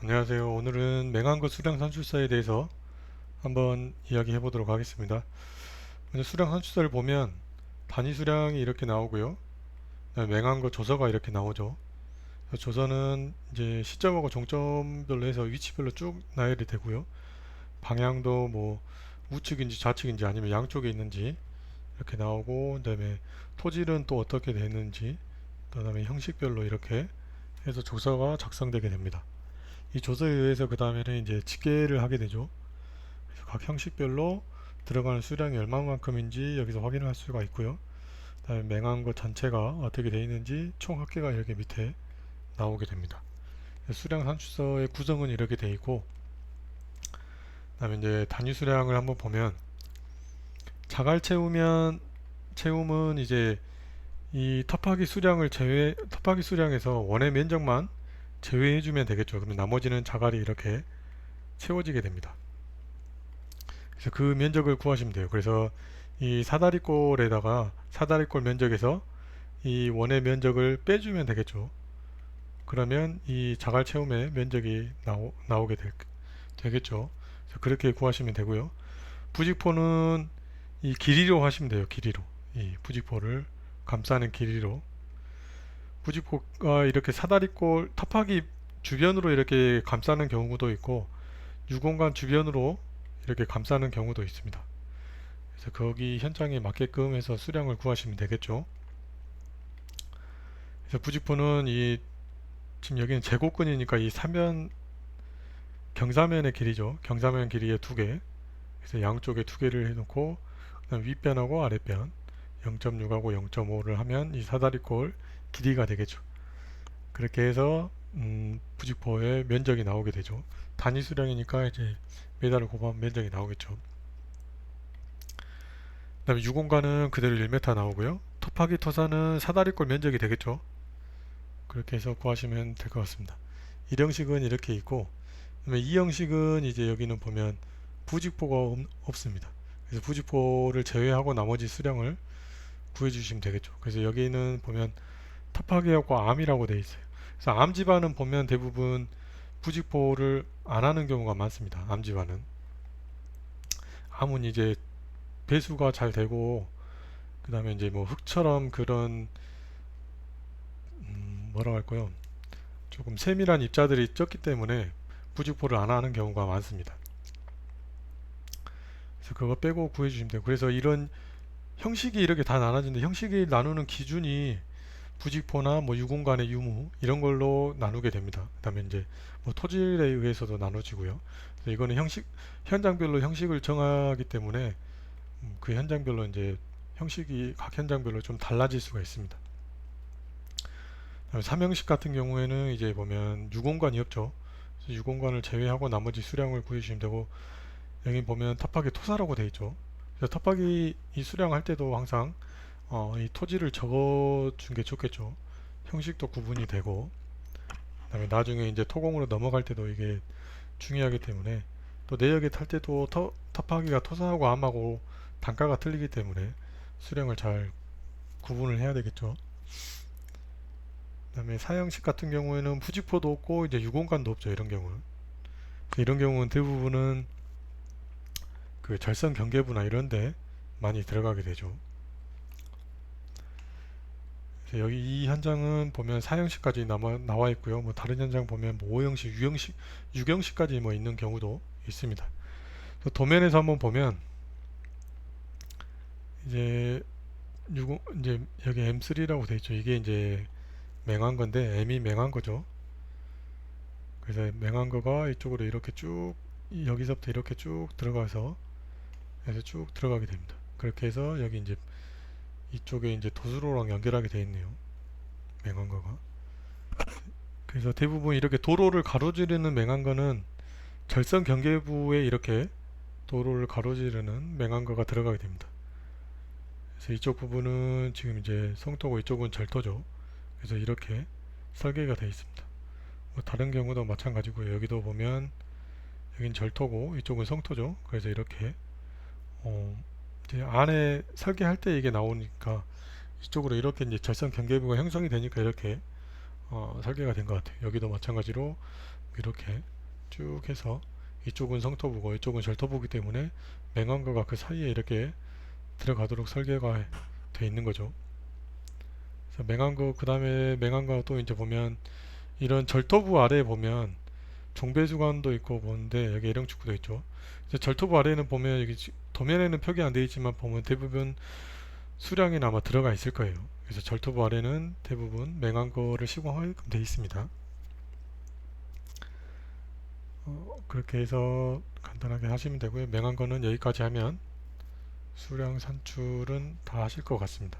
안녕하세요. 오늘은 맹한거 수량 산출사에 대해서 한번 이야기해 보도록 하겠습니다. 먼저 수량 산출사를 보면 단위 수량이 이렇게 나오고요. 맹한거 조서가 이렇게 나오죠. 조서는 이제 시점하고 종점별로 해서 위치별로 쭉 나열이 되고요. 방향도 뭐 우측인지 좌측인지 아니면 양쪽에 있는지 이렇게 나오고 그다음에 토질은 또 어떻게 되는지 그다음에 형식별로 이렇게 해서 조서가 작성되게 됩니다. 이 조서에 의해서 그 다음에는 이제 집계를 하게 되죠. 그래서 각 형식별로 들어가는 수량이 얼마만큼인지 여기서 확인을 할 수가 있고요. 그다음에 맹한 것 전체가 어떻게 되어 있는지 총 합계가 이렇게 밑에 나오게 됩니다. 수량 산출서의 구성은 이렇게 되어 있고, 그다음에 이제 단위 수량을 한번 보면 자갈 채우면 채움은 이제 이 텁하기 수량을 제외 텁하기 수량에서 원의 면적만 제외해주면 되겠죠. 그러면 나머지는 자갈이 이렇게 채워지게 됩니다. 그래서 그 면적을 구하시면 돼요. 그래서 이 사다리꼴에다가 사다리꼴 면적에서 이 원의 면적을 빼주면 되겠죠. 그러면 이 자갈 채움의 면적이 나오, 나오게 될, 되겠죠. 그래서 그렇게 구하시면 되고요. 부직포는 이 길이로 하시면 돼요. 길이로. 이 부직포를 감싸는 길이로 부직포가 이렇게 사다리꼴 탑하기 주변으로 이렇게 감싸는 경우도 있고 유공간 주변으로 이렇게 감싸는 경우도 있습니다. 그래서 거기 현장에 맞게끔 해서 수량을 구하시면 되겠죠. 그래서 부직포는 이 지금 여기는 제곱근이니까 이 사면 경사면의 길이죠. 경사면 길이의 두 개. 그래서 양쪽에 두 개를 해놓고 윗변하고 아랫변 0.6하고 0.5를 하면 이 사다리꼴 길이가 되겠죠. 그렇게 해서 음, 부직포의 면적이 나오게 되죠. 단위 수량이니까 이제 메달을 곱하면 면적이 나오겠죠. 그 다음에 유공간은 그대로 1m 나오고요. 토파기 토사는 사다리꼴 면적이 되겠죠. 그렇게 해서 구하시면 될 것 같습니다. 1형식은 이렇게 있고 그다음에 2형식은 이제 여기는 보면 부직포가 없, 없습니다. 그래서 부직포를 제외하고 나머지 수량을 구해주시면 되겠죠. 그래서 여기는 보면 탑하기하고 암이라고 되어 있어요. 그래서 암 집안은 보면 대부분 부직포를 안 하는 경우가 많습니다. 암 집안은 암은 이제 배수가 잘 되고 그 다음에 이제 뭐 흙처럼 그런 음 뭐라고 할까요? 조금 세밀한 입자들이 적기 때문에 부직포를 안 하는 경우가 많습니다. 그래서 그거 빼고 구해주시면 돼요. 그래서 이런 형식이 이렇게 다 나눠지는데 형식이 나누는 기준이 부직포나 뭐 유공간의 유무 이런 걸로 나누게 됩니다. 그다음에 이제 뭐 토질에 의해서도 나눠지고요. 이거는 형식 현장별로 형식을 정하기 때문에 음, 그 현장별로 이제 형식이 각 현장별로 좀 달라질 수가 있습니다. 삼형식 같은 경우에는 이제 보면 유공간이 없죠. 유공간을 제외하고 나머지 수량을 구해주시면 되고 여기 보면 탑하기 토사라고 되어 있죠. 그래서 탑하기 이 수량할 때도 항상 어, 이 토지를 적어준 게 좋겠죠. 형식도 구분이 되고, 그다음에 나중에 이제 토공으로 넘어갈 때도 이게 중요하기 때문에 또 내역에 탈 때도 터, 탑하기가 토사하고 암하고 단가가 틀리기 때문에 수량을 잘 구분을 해야 되겠죠. 그다음에 사형식 같은 경우에는 부직포도 없고 이제 유공간도 없죠. 이런 경우는 이런 경우는 대부분은 그 절선 경계부나 이런데 많이 들어가게 되죠. 여기 이 현장은 보면 4형식까지 남아, 나와 있고요. 뭐 다른 현장 보면 뭐 5형식, 6형식, 6형식까지 뭐 있는 경우도 있습니다. 도면에서 한번 보면 이제 60, 이제 여기 M3라고 되어 있죠. 이게 이제 맹한 건데 M이 맹한 거죠. 그래서 맹한 거가 이쪽으로 이렇게 쭉 여기서부터 이렇게 쭉 들어가서 해서 쭉 들어가게 됩니다. 그렇게 해서 여기 이제 이쪽에 이제 도수로랑 연결하게 되어 있네요. 맹한거가. 그래서 대부분 이렇게 도로를 가로지르는 맹한거는 절선 경계부에 이렇게 도로를 가로지르는 맹한거가 들어가게 됩니다. 그래서 이쪽 부분은 지금 이제 성토고 이쪽은 절토죠. 그래서 이렇게 설계가 되어 있습니다. 뭐 다른 경우도 마찬가지고요. 여기도 보면 여긴 절토고 이쪽은 성토죠. 그래서 이렇게 어, 이제 안에 설계할 때 이게 나오니까 이쪽으로 이렇게 이제 절선 경계부가 형성이 되니까 이렇게 어, 설계가 된 것 같아요. 여기도 마찬가지로 이렇게 쭉 해서 이쪽은 성터부고 이쪽은 절터부기 때문에 맹안거가 그 사이에 이렇게 들어가도록 설계가 돼 있는 거죠. 그래서 맹안거 그 다음에 맹안거 또 이제 보면 이런 절터부 아래에 보면 종배수관도 있고 보는데 여기 예령축구도 있죠. 절터부 아래에는 보면 여기 지- 도면에는 표기 안 되어 있지만 보면 대부분 수량이 아마 들어가 있을 거예요. 그래서 절터부 아래는 대부분 맹안거를 시공하게끔 되어 있습니다. 어, 그렇게 해서 간단하게 하시면 되고요. 맹안거는 여기까지 하면 수량 산출은 다 하실 것 같습니다.